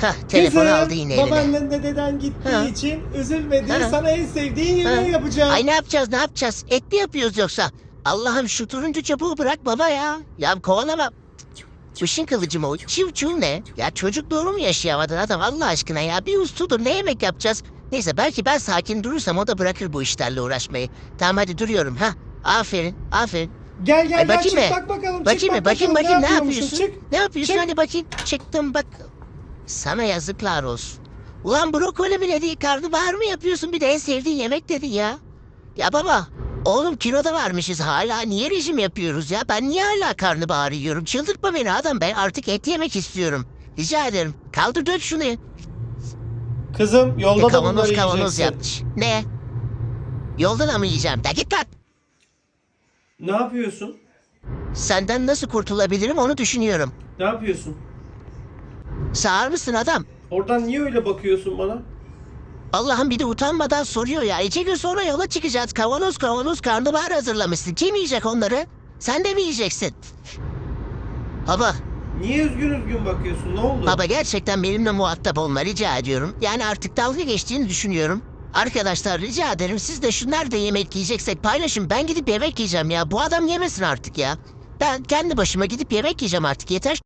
Hah telefonu Kızım, aldı yine eline. babaannen de deden gittiği Ha. için üzülme diye Ha. sana en sevdiğin yemeği Ha. yapacağım. Ay ne yapacağız ne yapacağız? Et mi yapıyoruz yoksa? Allah'ım şu turuncu çubuğu bırak baba ya. Ya kovalama. Işın kılıcı mı o? Çiv çiv ne? Ya çocukluğunu mu yaşayamadın adam Allah aşkına ya? Bir ustudur ne yemek yapacağız? Neyse belki ben sakin durursam o da bırakır bu işlerle uğraşmayı. Tamam hadi duruyorum ha. Aferin aferin. Gel gel Ay, gel bakayım çık mı? bak bakalım. Bakayım çık, mı? bak Bakayım bakalım, bakayım ne yapıyormuşsun? yapıyorsun? Çık. Ne yapıyorsun? çık. Hadi bakayım. Çıktım bak. Sana yazıklar olsun. Ulan brokoli bile değil karnabahar mı yapıyorsun? Bir de en sevdiğin yemek dedin ya. Ya baba. Oğlum kiloda varmışız hala. Niye rejim yapıyoruz ya? Ben niye hala karnabahar yiyorum? Çıldırtma beni adam ben artık et yemek istiyorum. Rica ederim. Kaldır dök şunu. Kızım yolda da kavanoz bunları kavanoz yiyeceksin. yapmış. Ne? Yolda da mı yiyeceğim? De git lan. Ne yapıyorsun? Senden nasıl kurtulabilirim onu düşünüyorum. Ne yapıyorsun? Sağır mısın adam? Oradan niye öyle bakıyorsun bana? Allah'ım bir de utanmadan soruyor ya. İki gün sonra yola çıkacağız. Kavanoz kavanoz karnabahar hazırlamışsın. Kim yiyecek onları? Sen de mi yiyeceksin? Baba, Niye üzgün üzgün bakıyorsun? Ne oldu? baba gerçekten benimle muhatap olma rica ediyorum. Yani artık dalga geçtiğini düşünüyorum. Arkadaşlar rica ederim siz de şunlar da yemek yiyeceksek paylaşın. Ben gidip yemek yiyeceğim ya. Bu adam yemesin artık ya. Ben kendi başıma gidip yemek yiyeceğim artık yeter.